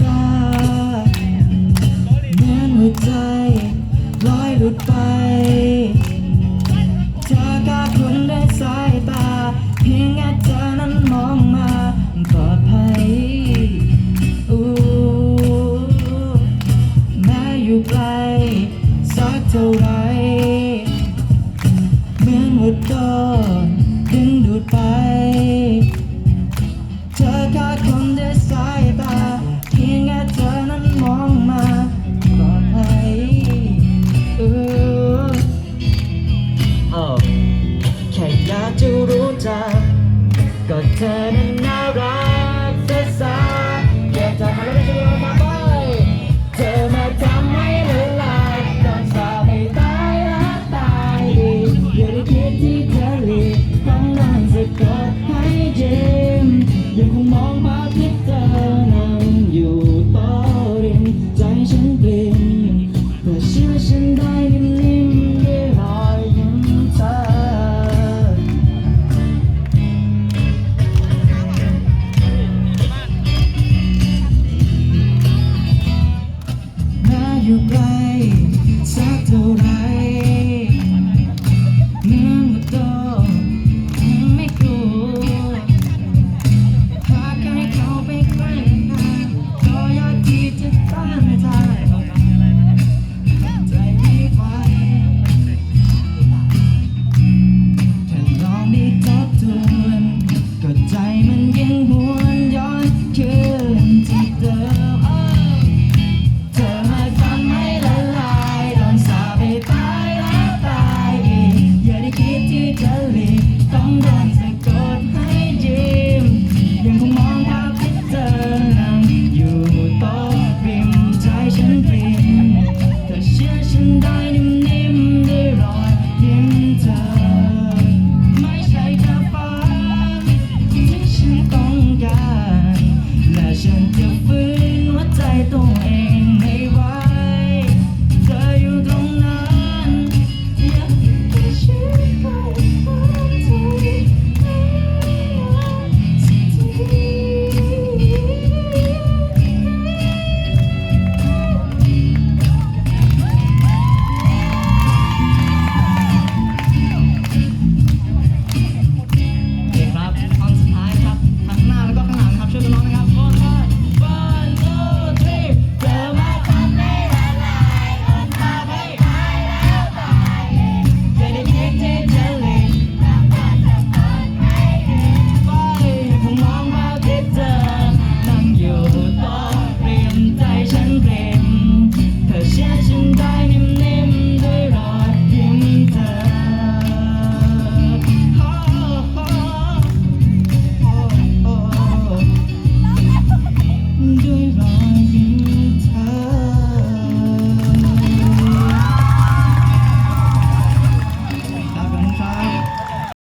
ตาเหมือนหัวใจลอยหลุดไป เธอกาคุ้ณด้วยสายตา เพียงแค่เธอนั้นมองมาปลอดภัยอแม้อยู่ไกลสักเท่าไรเหมือนหัวใจ cut